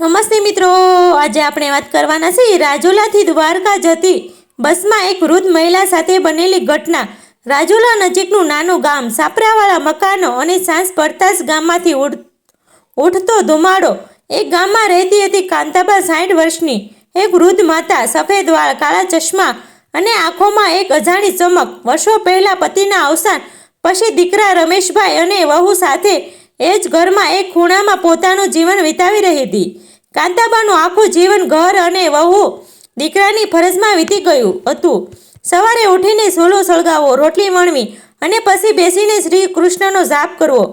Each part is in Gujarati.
નમસ્તે મિત્રો, આજે આપણે વાત કરવાના છીએ રાજુલાથી દ્વારકા જતી બસમાં એક વૃદ્ધ મહિલા સાથે બનેલી ઘટના. રાજુલા નજીકનું નાનું ગામ, સાપરાવાળા મકાનો અને સાંજ પડતાસ ગામમાંથી ઉઠતો ધુમાડો. એક ગામમાં રહેતી હતી કાંતાબા સાઠ વર્ષની. એક વૃદ્ધ માતા, સફેદ વાળ, કાળા ચશ્મા અને આંખોમાં એક અજાણી ચમક. વર્ષો પહેલાં પતિના અવસાન પછી દીકરા રમેશભાઈ અને વહુ સાથે એ જ ઘરમાં એક ખૂણામાં પોતાનું જીવન વિતાવી રહી હતી. કાંતાબાનું આખું જીવન ઘર અને વહુ દીકરાની ફરજમાં વીતી ગયું હતું. સવારે ઉઠીને સોલો સળગાવવો રોટલી વણવી અને પછી બેસીને શ્રી કૃષ્ણનો જાપ કરવો.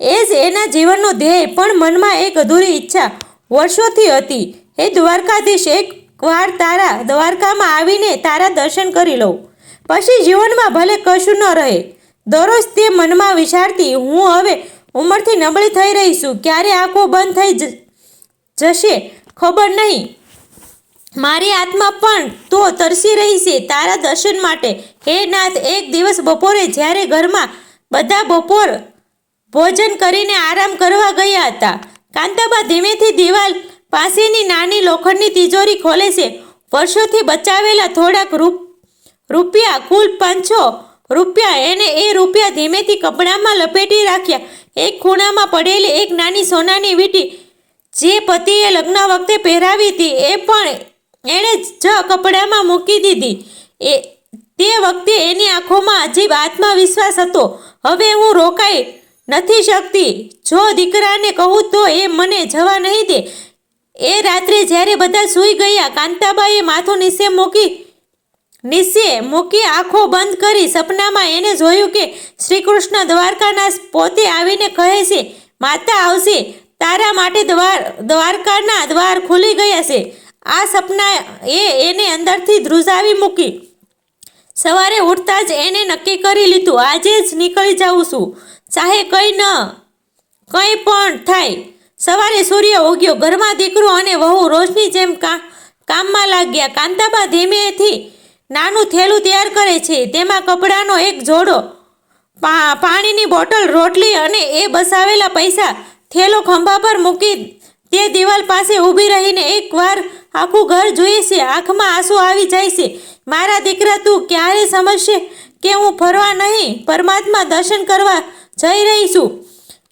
એ જ એના જીવનનો ધ્યેય પણ મનમાં એક અધૂરી ઈચ્છા વર્ષોથી હતી. એ દ્વારકાધીશ એક વાર તારા દ્વારકામાં આવીને તારા દર્શન કરી લઉં. પછી જીવનમાં ભલે કશું ન રહે, દરરોજ તે મનમાં વિચારતી, હું હવે ઉંમરથી નબળી થઈ રહી છું. ક્યારે આંખો બંધ થઈ જશે. ખબર નહીં. મારી આત્મા પણ તો તરસી રહી છે તારા દર્શન માટે. હે નાથ, એક દિવસ બપોરે જ્યારે ઘરમાં બધા બપોર ભોજન કરીને આરામ કરવા ગયા હતા, કાંતાબા ધીમેથી દિવાલ પાસેની નાની લોખંડની તિજોરી ખોલે છે. વર્ષોથી બચાવેલા થોડાક રૂપ, રૂપિયા કુલ પાંચસો રૂપિયા એને એ રૂપિયા ધીમેથી કપડામાં લપેટી રાખ્યા. એક ખૂણામાં પડેલી એક નાની સોનાની વીંટી જે પતિએ લગ્ન વખતે પહેરાવી હતી, એ પણ એણે જ કપડામાં મૂકી દીધી. એ, તે વખતે એની આંખોમાં અજીબ આત્મવિશ્વાસ હતો. હવે હું રોકાઈ નથી શકતી. જો દીકરાને કહું તો એ મને જવા નહીં દે. એ રાત્રે જ્યારે બધા સૂઈ ગયા, કાંતાબાઈએ માથું નીચે મૂકી નીચે મૂકી આંખો બંધ કરી સપનામાં એને જોયું કે શ્રી કૃષ્ણ દ્વારકાના પોતે આવીને કહે છે, માતા આવશે. તારા માટે દ્વાર દ્વારકાના દ્વાર ખુલી ગયા છે. આ સપના એ એને અંદરથી ધ્રુજાવી મૂકી. સવારે ઉઠતા જ એને નક્કી કરી લીધું, આજે જ નીકળી જાઉં છું. ચાહે કંઈ ન, કંઈ પણ થાય. સવારે સૂર્ય ઉગ્યો, ઘરમાં દીકરો અને વહુ રોજની જેમ કા કામમાં લાગ્યા. કાંતાબા ધીમેથી નાનું થેલું તૈયાર કરે છે. તેમાં કપડાનો એક જોડો પાણીની બોટલ, રોટલી અને એ બસાવેલા પૈસા થેલો ખંભા પર મૂકી તે દિવાલ પાસે ઊભી રહીને એકવાર આખું ઘર જોઈએ છે. આંખમાં આંસુ આવી જાય છે. મારા દીકરા, તું ક્યારે સમજશે કે હું ફરવા નહીં, પરમાત્મા દર્શન કરવા જઈ રહી છું?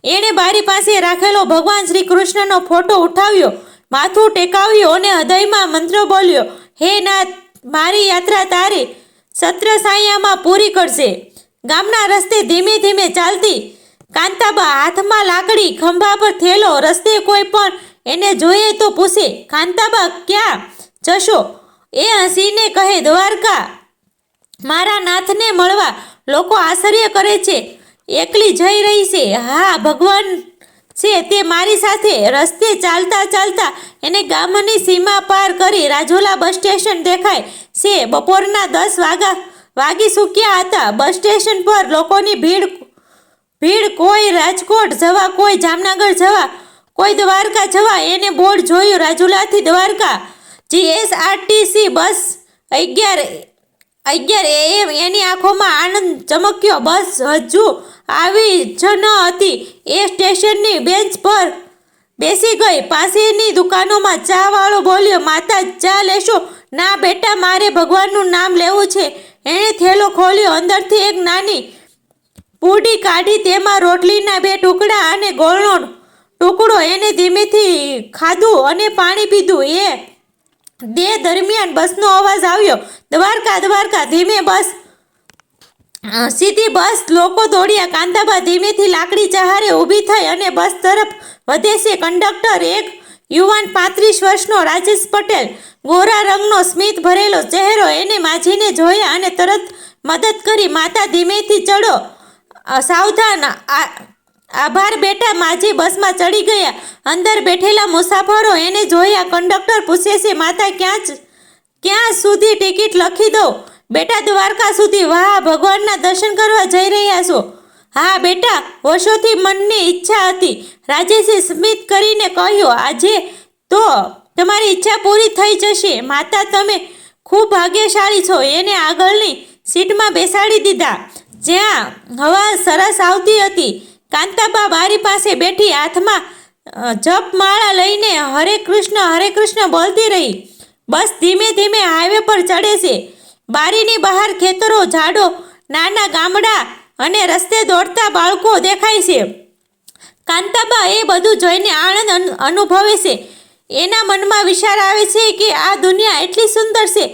એણે બારી પાસે રાખેલો ભગવાન શ્રી કૃષ્ણનો ફોટો ઉઠાવ્યો, માથું ટેકાવ્યું અને હૃદયમાં મંત્ર બોલ્યો, હે નાથ, મારી યાત્રા તારી છત્રસાયામાં પૂરી કરશે. ગામના રસ્તે ધીમે ધીમે ચાલતી કાંતાબા હાથમાં લાકડી ખંભા પર થેલો, રસ્તે કોઈ પણ એને જોઈએ તો પૂછે, કાંતાબા, ક્યાં જશો? એ હસીને કહે, દ્વારકા. મારા નાથને મળવા લોકો આશ્ચર્ય કરે છે. એકલી જઈ રહી છે. હા, ભગવાન છે તે મારી સાથે. રસ્તે ચાલતા ચાલતા એને ગામની સીમા પાર કરી રાજોલા બસ સ્ટેશન દેખાય છે. બપોરના દસ વાગા વાગી ચૂક્યા હતા. બસ સ્ટેશન પર લોકોની ભીડ ભીડ કોઈ, રાજકોટ જવા કોઈ, જામનગર જવા કોઈ, દ્વારકા જવા, એને બોર્ડ જોયું રાજુલાથી દ્વારકા. જીએસઆરટીસી બસ અગિયાર અગિયાર એમ એની આંખોમાં આનંદ ચમક્યો. બસ હજુ આવી જ ન હતી. એ સ્ટેશનની બેન્ચ પર બેસી ગઈ. પાસેની દુકાનોમાં ચા વાળો બોલ્યો, માતા, ચા લેશો? ના બેટા, મારે ભગવાનનું નામ લેવું છે. એણે થેલો ખોલ્યો. અંદરથી એક નાની પૂડી કાઢી તેમાં રોટલીના બે ટુકડા અને ગોળનો ટુકડો એને ધીમેથી ખાધું અને પાણી પીધું. એ દે દરમિયાન બસનો અવાજ આવ્યો. દ્વારકા દ્વારકા, ધીમે બસ. સીધી બસ. લોકો દોડ્યા. કાંતાબા ધીમેથી લાકડી ચહારે ઊભી થઈ અને બસ તરફ વધે છે. કંડક્ટર એક યુવાન પાંત્રીસ વર્ષનો રાજેશ પટેલ. ગોરા રંગનો સ્મિત ભરેલો ચહેરો એને માજીને જોયા અને તરત મદદ કરી. માતા ધીમેથી ચડો. સાવધાન આભાર બેટા માજી બસમાં ચડી ગયા. અંદર બેઠેલા મુસાફરો એને જોયા કંડક્ટર પૂછે છે, માતા, ક્યાં જ, ક્યાં સુધી ટિકિટ લખી દો બેટા, દ્વારકા સુધી વાહ, ભગવાનના દર્શન કરવા જઈ રહ્યા છો. હા, બેટા, વર્ષોથી મનની ઈચ્છા હતી. રાજેશે સ્મિત કરીને કહ્યું, આજે તો તમારી ઈચ્છા પૂરી થઈ જશે. માતા, તમે ખૂબ ભાગ્યશાળી છો. એને આગળની સીટમાં બેસાડી દીધા. જ્યાં હવા સરસ આવતી હતી. કાંતાબા બારી પાસે બેઠી હાથમાં જપ જપમાળા લઈને હરે કૃષ્ણ હરે કૃષ્ણ બોલતી રહી. બસ ધીમે ધીમે હાઈવે પર ચડે છે. બારીની બહાર ખેતરો, ઝાડો, નાના ગામડા અને રસ્તે દોડતા બાળકો દેખાય છે. કાંતાબા એ બધું જોઈને આનંદ અનુભવે છે. એના મનમાં વિચાર આવે છે કે આ દુનિયા એટલી સુંદર છે.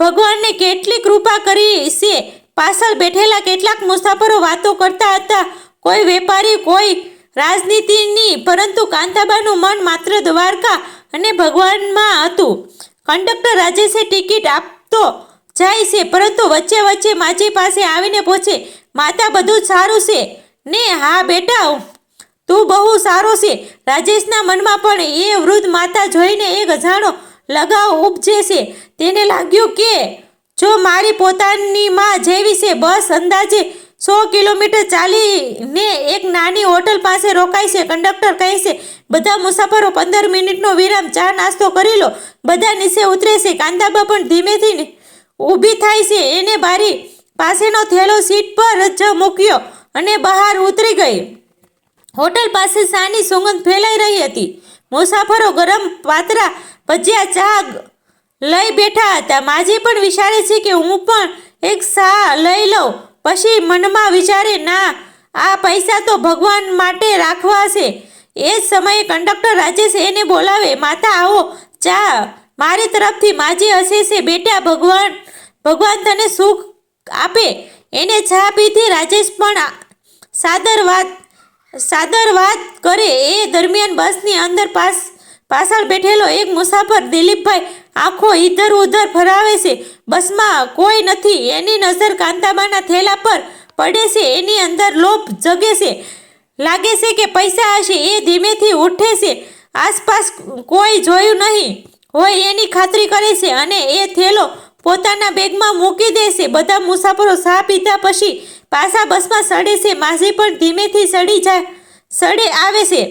ભગવાનને કેટલી કૃપા કરી છે પાછળ બેઠેલા કેટલાક મુસાફરો વાતો કરતા હતા. કોઈ વેપારી, કોઈ રાજનીતિની, પરંતુ કાંતાબાનું મન માત્ર દ્વારકા અને ભગવાનમાં હતું. કંડક્ટર રાજેશે ટિકિટ આપતો જાય છે, પરંતુ વચ્ચે વચ્ચે માજી પાસે આવીને પૂછે, માતા, બધું સારું છે? ને, હા, બેટા, તું બહુ સારો છે. રાજેશના મનમાં પણ એ વૃદ્ધ માતા જોઈને એક અજાણો લગાવ ઉપજે છે. તેને લાગ્યું કે જો મારી પોતાની માં જેવી છે, બસ અંદાજે સો કિલોમીટર ચાલીને એક નાની હોટલ પાસે રોકાય છે, કંડક્ટર કહે છે, બધા મુસાફરો પંદર મિનિટનો વિરામ ચા નાસ્તો કરી લો, બધા નીચે ઉતરે છે કાંદાબા પણ ધીમેથી ઊભી થાય છે. એને બારી પાસેનો થેલો સીટ પર જ મૂક્યો અને બહાર ઉતરી ગઈ. હોટલ પાસે સાની સુગંધ ફેલાઈ રહી હતી. મુસાફરો ગરમ પાતરા ભજીયા ચા લઈ બેઠા હતા. માજી પણ વિચારે છે કે હું પણ એક સા લઈ લઉં. પછી મનમાં વિચારે, ના, આ પૈસા તો ભગવાન માટે રાખવા છે એ જ સમયે કંડક્ટર રાજેશ એને બોલાવે, માતા, આવો, ચા. મારી તરફથી માજી હશે છે. બેટા, ભગવાન ભગવાન તને સુખ આપે. એને ચા પીધી રાજેશ પણ સાદર વાત સાદર વાત કરે. એ દરમિયાન બસની અંદર પાસ પાછળ બેઠેલો એક મુસાફર દિલીપભાઈ આંખો ઇધર ઉધર ફરાવે છે. બસમાં કોઈ નથી. એની નજર કાંતાબાના થેલા પર પડે છે. એની અંદર લોભ જગે છે. લાગે છે કે પૈસા હશે. એ ધીમેથી ઉઠે છે. આસપાસ કોઈ જોયું નહીં. હોય એની ખાતરી કરે છે અને એ થેલો પોતાના બેગમાં મૂકી દે છે. બધા મુસાફરો ચા પીધા પછી પાછા બસમાં સડે છે. માસી પણ ધીમેથી સડી જાય, સડે આવે છે.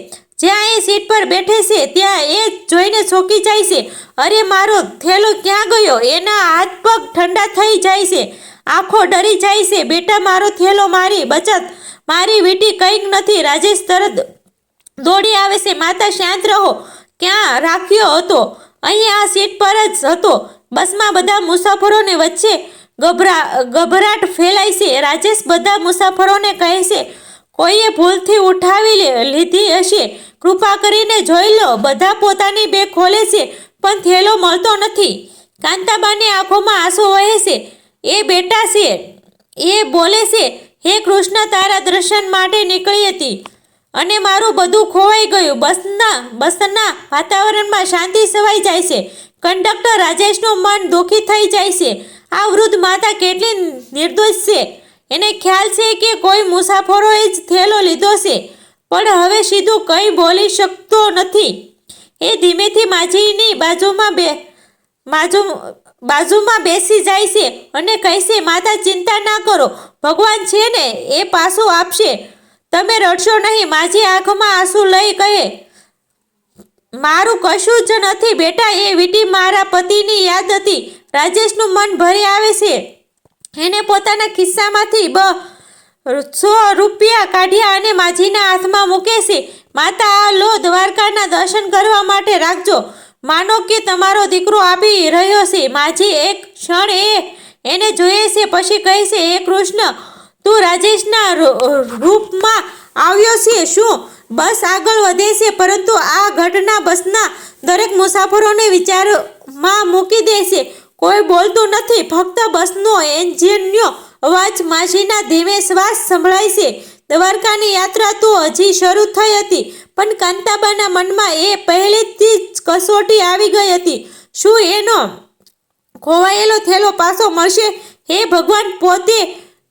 જ્યાં એ સીટ પર બેઠે છે, ત્યાં એ જોઈને ચોંકી જાય છે. અરે, મારો થેલો ક્યાં ગયો? એના હાથ પગ ઠંડા થઈ જાય છે. આંખો ડરી જાય છે. બેટા, મારો થેલો મારી, બચત. મારી વીટી કંઈક નથી. રાજેશ તરત દોડી આવે છે. માતા, શાંત રહો. ક્યાં રાખ્યો હતો? અહીં આ સીટ પર જ હતો. બસમાં બધા મુસાફરોને વચ્ચે ગભરા ગભરાટ ફેલાય છે. રાજેશ બધા મુસાફરોને કહે છે કોઈએ ભૂલથી ઉઠાવી લીધી હશે. કૃપા કરીને જોઈ લો, બધા પોતાની બેગ ખોલે છે, પણ થેલો મળતો નથી. કાંતાબાની આંખોમાં આંસુ વહે છે. એ બેટા છે. એ બોલે છે, હે કૃષ્ણ, તારા દર્શન માટે નીકળી હતી. અને મારું બધું ખોવાઈ ગયું. બસના બસના વાતાવરણમાં શાંતિ સવાઈ જાય છે. કંડક્ટર રાજેશનું મન દુઃખી થઈ જાય છે. આ વૃદ્ધ માતા કેટલી નિર્દોષ છે. એને ખ્યાલ છે કે કોઈ મુસાફરોએ જ થેલો લીધો છે, પણ હવે સીધું કંઈ બોલી શકતો નથી. એ ધીમેથી માજીની બાજુમાં બે, બાજુ, બાજુમાં બેસી જાય છે અને કહેશે, માતા, ચિંતા ના કરો, ભગવાન છે ને, એ પાછું આપશે. તમે રડશો નહીં. માજી આંખમાં આંસુ લઈ કહે, મારું કશું જ નથી બેટા, એ વીટી મારા પતિની યાદ હતી. રાજેશનું મન ભરી આવે છે. એને પોતાના ખિસ્સામાંથી બ સો રૂપિયા કાઢ્યા અને માજીના હાથમાં મૂકે છે. માતા, આ લો દ્વારકાના દર્શન કરવા માટે રાખજો. માનો કે તમારો દીકરો આપી રહ્યો છે. માજી એક ક્ષણ એ એને જોઈએ છે, પછી કહે છે, હે કૃષ્ણ, તું રાજેશના રૂપમાં આવ્યો છે, શું બસ આગળ વધે છે? પરંતુ આ ઘટના બસના દરેક મુસાફરોને વિચારમાં મૂકી દે છે. કોઈ બોલતું નથી. ફક્ત બસનો એન્જિનનો અવાજ માસીના ધીમે શ્વાસ સંભળાય છે. દ્વારકાની યાત્રા તો હજી શરૂ થઈ હતી, પણ કાંતાબાના મનમાં એ પહેલેથી જ કસોટી આવી ગઈ હતી. શું એનો ખોવાયેલો થેલો પાછો મળશે? હે ભગવાન, પોતે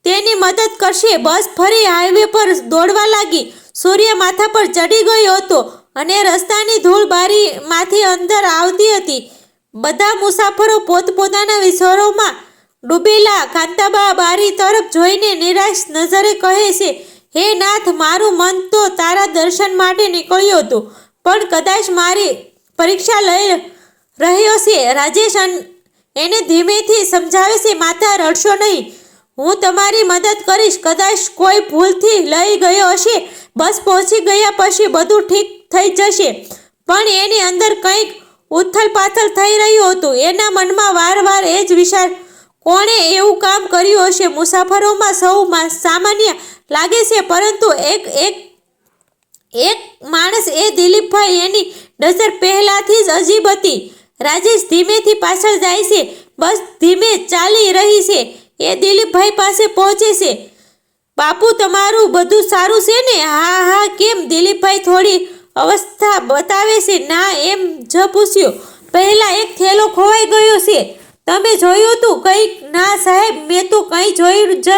તેની મદદ કરશે. બસ ફરી હાઈવે પર દોડવા લાગી. સૂર્ય માથા પર ચડી ગયો હતો અને રસ્તાની ધૂળ બારીમાંથી અંદર આવતી હતી. બધા મુસાફરો પોતપોતાના વિચારોમાં ડૂબેલા કાંતાબા બારી તરફ જોઈને નિરાશ નજરે કહે છે, હે નાથ, મારું મન તો તારા દર્શન માટે નીકળ્યું હતું, પણ કદાચ મારી પરીક્ષા લઈ રહ્યો છે. રાજેશ એને ધીમેથી સમજાવે છે માતા રડશો નહીં. હું તમારી મદદ કરીશ. કદાચ કોઈ ભૂલથી લઈ ગયો હશે. બસ પહોંચી ગયા પછી બધું ઠીક થઈ જશે. પણ એની અંદર કંઈક ઉથલ પાથલ થઈ રહ્યું હતું. એના મનમાં વારવાર એ જ વિચાર, કોણે એવું કામ કર્યું હશે? મુસાફરોમાં સૌ સામાન્ય લાગે છે, પરંતુ એક એક એક માણસ એ દિલીપભાઈ એની નજર પહેલાથી જ અજીબ હતી. રાજેશ ધીમેથી પાછળ જાય છે. બસ ધીમે ચાલી રહી છે. એ દિલીપભાઈ પાસે પહોંચે છે. બાપુ, તમારું બધું સારું છે ને? હા હા, કેમ? દિલીપભાઈ થોડી અવસ્થા બતાવે છે? ના, એમ જ પૂછ્યું. પહેલા એક થેલો ખોવાઈ ગયો છે. તમે જોયું તું કંઈક? ના, સાહેબ, મેં તો કંઈ જોયું જ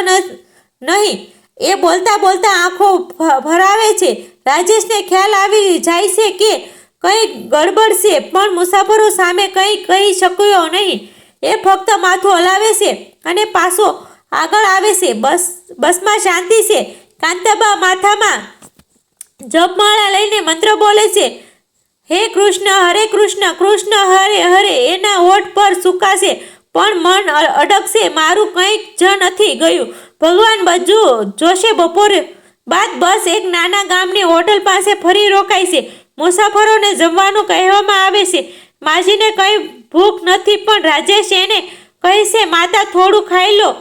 નહીં. એ બોલતા બોલતા આંખો ભરાવે છે. રાજેશને ખ્યાલ આવી જાય છે કે કંઈ ગડબડ છે, પણ મુસાફરો સામે કંઈ કહી શક્યો નહીં. એ ફક્ત માથું હલાવે છે અને પાછો આગળ આવે છે. બસ, બસમાં શાંતિ છે. કાંતાબા માથામાં જપમાળા લઈને મંત્ર બોલે છે, હે કૃષ્ણ, હરે કૃષ્ણ કૃષ્ણ, હરે હરે, એના હોઠ પર સુકાશે, પણ મન અડકશે, મારું કંઈક જ નથી ગયું. ભગવાન બજુ જોશે બપોરે. બાદ બસ એક નાના ગામની હોટલ પાસે ફરી રોકાય છે. મુસાફરોને જમવાનું કહેવામાં આવે છે. માજીને કંઈ ભૂખ નથી, પણ રાજેશ એને કહે માતા, થોડું ખાઈ લો.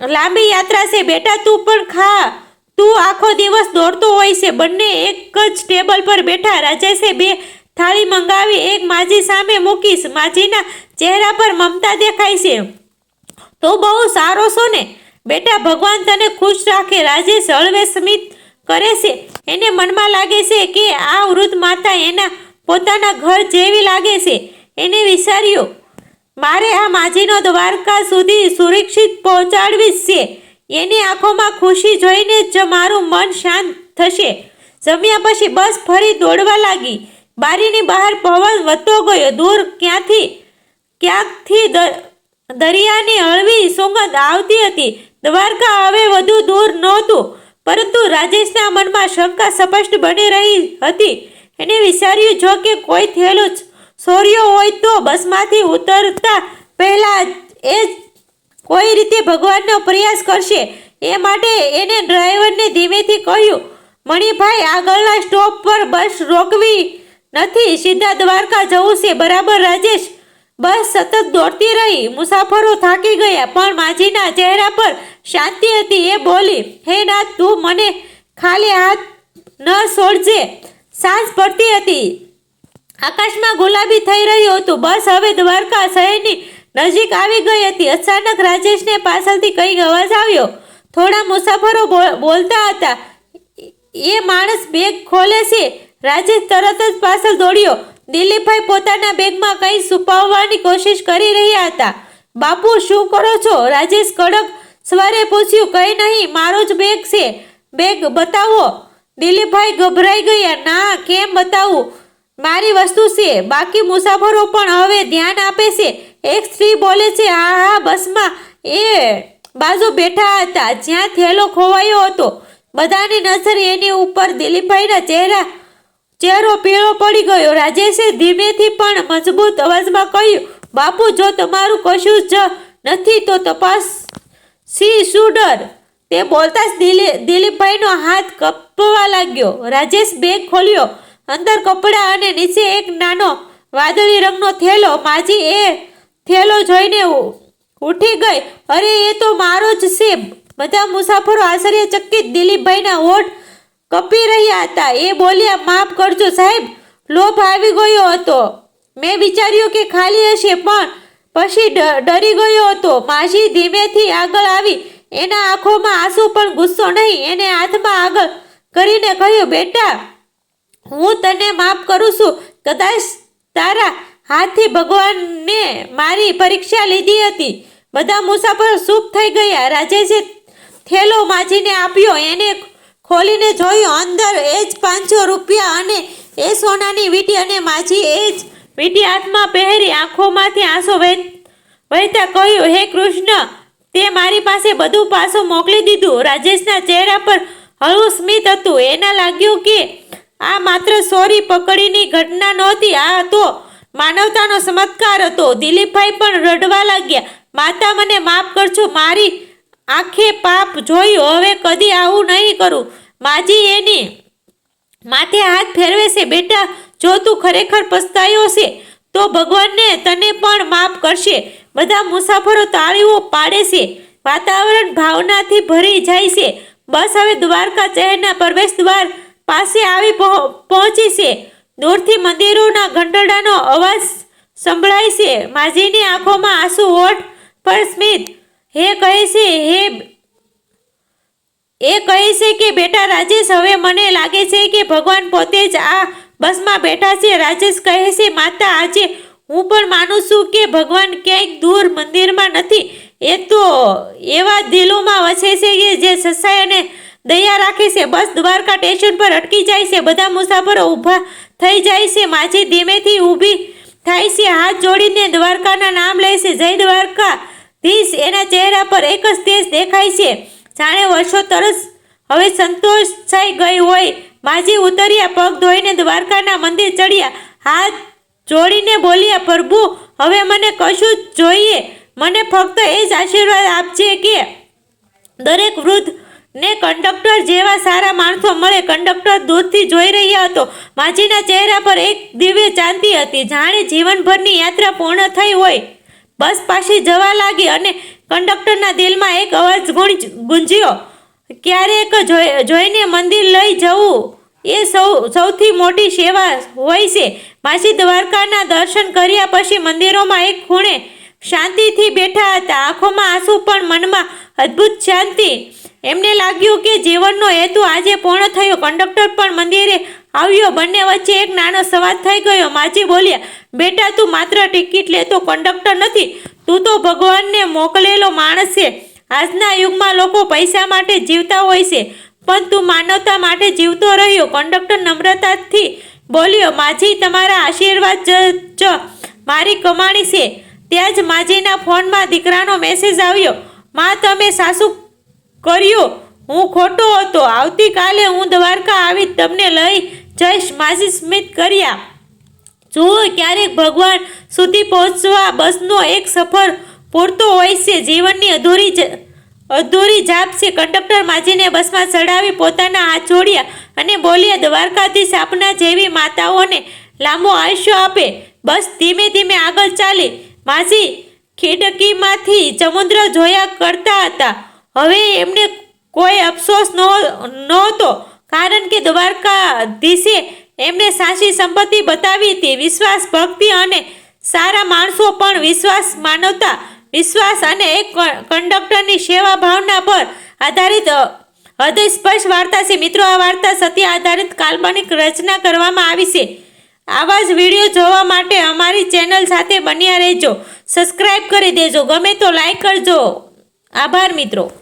લાંબી યાત્રા છે, બેટા, તું પણ ખા. તું આખો દિવસ દોડતો હોય છે. બંને એક જ ટેબલ પર બેઠા રાજેશે બે થાળી મંગાવી, એક માજી સામે મૂકીશ. માજીના ચહેરા પર મમતા દેખાય છે. તો બહુ સારો છો ને. બેટા, ભગવાન તને ખુશ રાખે. રાજેશ હળવે સ્મિત કરે છે. એને મનમાં લાગે છે કે આ વૃદ્ધ માતા એના પોતાના ઘર જેવી લાગે છે. એને વિચાર્યું, મારે આ માજીનો દ્વારકા સુધી સુરક્ષિત પહોંચાડવી જ છે. એની આંખોમાં ખુશી જોઈને જ મારું મન શાંત થશે. જમ્યા પછી બસ ફરી દોડવા લાગી. બારીની બહાર પવન વધતો ગયો. દૂર ક્યાંથી, ક્યાંકથી દરિયાની હળવી સુગંધ આવતી હતી. દ્વારકા હવે વધુ દૂર નહોતું, પરંતુ રાજેશના મનમાં શંકા સ્પષ્ટ બની રહી હતી. એને વિચાર્યું, જો કે કોઈ થયેલો સોર્યો હોય તો બસમાંથી ઉતરતા પહેલાં એ જ કોઈ રીતે ભગવાનનો પ્રયાસ કરશે એ માટે એને ડ્રાઈવરને ધીમેથી કહ્યું, મણિભાઈ, આગળના સ્ટોપ પર બસ રોકવી નથી, સીધા દ્વારકા જવું છે. બરાબર, રાજેશ. બસ સતત દોડતી રહી, મુસાફરો થાકી ગયા, પણ માજીના ચહેરા પર શાંતિ હતી એ બોલી, હે નાથ, તું મને ખાલી હાથ ન છોડજે. સાંજ પડતી હતી. આકાશમાં ગુલાબી થઈ રહ્યું હતું. બસ હવે દ્વારકા શહેરની નજીક આવી ગઈ હતી. અચાનક રાજેશને પાછળથી કંઈક અવાજ આવ્યો. થોડા મુસાફરો બોલ- બોલતા હતા. એ માણસ બેગ ખોલે છે. રાજેશ તરત જ પાછળ દોડ્યો. દિલીપભાઈ પોતાના બેગમાં કંઈ છુપાવવાની કોશિશ કરી રહ્યા હતા. બાપુ, શું કરો છો? રાજેશ કડક સ્વરે પૂછ્યું. કંઈ નહીં, મારો જ બેગ છે. બેગ બતાવો. દિલીપભાઈ ગભરાઈ ગયા. ના, કેમ બતાવું? મારી વસ્તુ છે. બાકી મુસાફરો પણ હવે ધ્યાન આપે છે. એક સ્ત્રી બોલે છે, હા હા, બસમાં. એ બાજુ બેઠા હતા. જ્યાં થેલો ખોવાયો હતો. બધાની નજર એની ઉપર દિલીપભાઈના ચહેરા, ચહેરો પીળો પડી ગયો. રાજેશે ધીમેથી પણ મજબૂત અવાજમાં કહ્યું, બાપુ, જો તમારું કશું જ નથી તો તપાસ સી, શું ડર? તે બોલતા જ દિલી, દિલીપભાઈનો હાથ કપવા લાગ્યો. રાજેશ બેગ ખોલ્યો. અંદર કપડાં અને નીચે એક નાનો વાદળી રંગનો થેલો માજી એ થેલો જોઈને ઉઠી ગઈ. અરે, એ તો મારો જ છે બધા મુસાફરો આશ્ચર્યચકિત દિલીપભાઈના હોઠ કપી રહ્યા હતા. એ બોલ્યા, માફ કરજો સાહેબ, લોભ આવી ગયો હતો. મેં વિચાર્યું કે ખાલી હશે, પણ પછી ડરી ગયો હતો. માસી ધીમેથી આગળ આવી. એના આંખોમાં આંસુ પણ ગુસ્સો નહીં. એને હાથમાં આગળ કરીને કહ્યું, બેટા હું તને માફ કરું છું. કદાચ તારા હાથથી ભગવાનને મારી પરીક્ષા લીધી હતી. બધા મુસાફરો ચૂપ થઈ ગયા. રાજેશે થેલો માજીને આપ્યો, એને ખોલીને જોયું. અંદર એ જ પાંચસો રૂપિયા અને એ સોનાની વીંટી અને માજી એ જ વીટી હાથમાં પહેરી આંખોમાંથી આંસુ વહે, વહેતા કહ્યું, હે કૃષ્ણ, તે મારી પાસે બધું પાછું મોકલી દીધું. રાજેશના ચહેરા પર હળવું સ્મિત હતું. એના લાગ્યું કે આ માત્ર સોરી પકડીની ઘટના નહોતી, આ તો માનવતાનો ચમત્કાર હતો. દિલીપભાઈ પણ રડવા લાગ્યા, માતા, મને માફ કરજો, મારી આંખે પાપ જોયું, હવે કદી આવું નહીં કરું. માજી એની માથે હાથ ફેરવે છે, બેટા, જો તું ખરેખર પસ્તાયો છે, તો ભગવાનને તને પણ માફ કરશે. બધા મુસાફરો તાળીઓ પાડે છે, વાતાવરણ ભાવનાથી ભરી જાય છે. બસ હવે દ્વારકા શહેરના પ્રવેશ દ્વાર પાસે આવી પહો- પહોંચી છે. દૂરથી મંદિરોના ઘંટડાનો અવાજ સંભળાય છે. માજીની આંખોમાં આંસુ હોઠ પર સ્મિત. હે કહે છે, હે એ કહે છે કે, બેટા રાજેશ, હવે મને લાગે છે કે ભગવાન પોતે જ આ બસમાં બેઠા છે. રાજેશ કહે છે, માતા, આજે હું પણ માનું છું કે ભગવાન ક્યાંક દૂર મંદિરમાં નથી. એ તો એવા દિલોમાં વસે છે કે જે સસાય અને દયા રાખે છે. બસ દ્વારકા સ્ટેશન પર અટકી જાય છે. બધા મુસાફરો ઊભા થઈ જાય છે. માછી ધીમેથી ઊભી થાય છે. હાથ જોડીને દ્વારકાના નામ લે છે. જય દ્વારકા ધીસ એના ચહેરા પર એક જ તેજ દેખાય છે. જાણે વર્ષો તરસ હવે સંતોષ થઈ ગઈ હોય. માજી ઉતર્યા, પગ ધોઈને દ્વારકાના મંદિર ચડ્યા. હાથ જોડીને બોલ્યા, પ્રભુ, હવે મને કશું જ જોઈએ. મને ફક્ત એ જ આશીર્વાદ આપજે કે દરેક વૃદ્ધ ને કંડક્ટર જેવા સારા માણસો મળે. કંડક્ટર દૂરથી જોઈ રહ્યા હતો. માજીના ચહેરા પર એક દિવ્ય ચાંદી હતી. જાણે જીવનભરની યાત્રા પૂર્ણ થઈ હોય. બસ પાછી જવા લાગી અને કંડક્ટરના દિલમાં એક અવાજ ગુંજ- ગુંજ્યો. ક્યારેક જોઈ- જોઈને મંદિર લઈ જવું? એ સૌ, સૌથી મોટી સેવા હોય છે. માસી દ્વારકાના દર્શન કર્યા પછી મંદિરોમાં એક ખૂણે શાંતિથી બેઠા હતા. આંખોમાં આંસુ પણ, મનમાં અદ્ભુત શાંતિ એમને લાગ્યું કે જીવનનો હેતુ આજે પૂર્ણ થયો. કંડક્ટર પણ મંદિરે આવ્યો. બંને વચ્ચે એક નાનો સંવાદ થઈ ગયો. માજી બોલ્યા, બેટા, તું માત્ર ટિકિટ લેતો કંડક્ટર નથી. તું તો ભગવાનને મોકલેલો માણસ છે. આજના યુગમાં લોકો પૈસા માટે જીવતા હોય છે, પણ તું માનવતા માટે જીવતો રહ્યો. કંડક્ટર નમ્રતાથી બોલ્યો, માજી, તમારા આશીર્વાદ જ મારી કમાણી છે. ત્યાં જ માજીના ફોનમાં દીકરાનો મેસેજ આવ્યો, માં, તમે સાસુ કર્યું. હું ખોટો હતો. આવતીકાલે હું દ્વારકા આવી તમને લઈ જઈશ, માસી સ્મિત કર્યા. જુઓ ક્યારેક ભગવાન સુધી પહોંચવા બસનો એક સફર પૂરતો હોય છે. જીવનની અધૂરી અધૂરી જાપ છે. કંડક્ટર માજીને બસમાં ચડાવી પોતાના હાથ જોડ્યા અને બોલ્યા, દ્વારકાધીશ આપના જેવી માતાઓને લાંબો આયુષ્ય આપે. બસ ધીમે ધીમે આગળ ચાલી. માસી ખેડકીમાંથી સમુદ્ર જોયા કરતા હતા. હવે એમને કોઈ અફસોસ નહો- નહોતો. કારણ કે દ્વારકાધીશે એમને સાચી સંપત્તિ બતાવી હતી. વિશ્વાસ, ભક્તિ અને સારા માણસો પણ વિશ્વાસ માનવતા, વિશ્વાસ અને એક કંડક્ટરની સેવા ભાવના પર આધારિત હૃદય સ્પર્શ વાર્તા છે. મિત્રો, આ વાર્તા સત્ય આધારિત કાલ્પનિક રચના કરવામાં આવી છે. આવા જ વીડિયો જોવા માટે અમારી ચેનલ સાથે બન્યા રહેજો. સબસ્ક્રાઈબ કરી દેજો. ગમે તો લાઈક કરજો. આભાર, મિત્રો.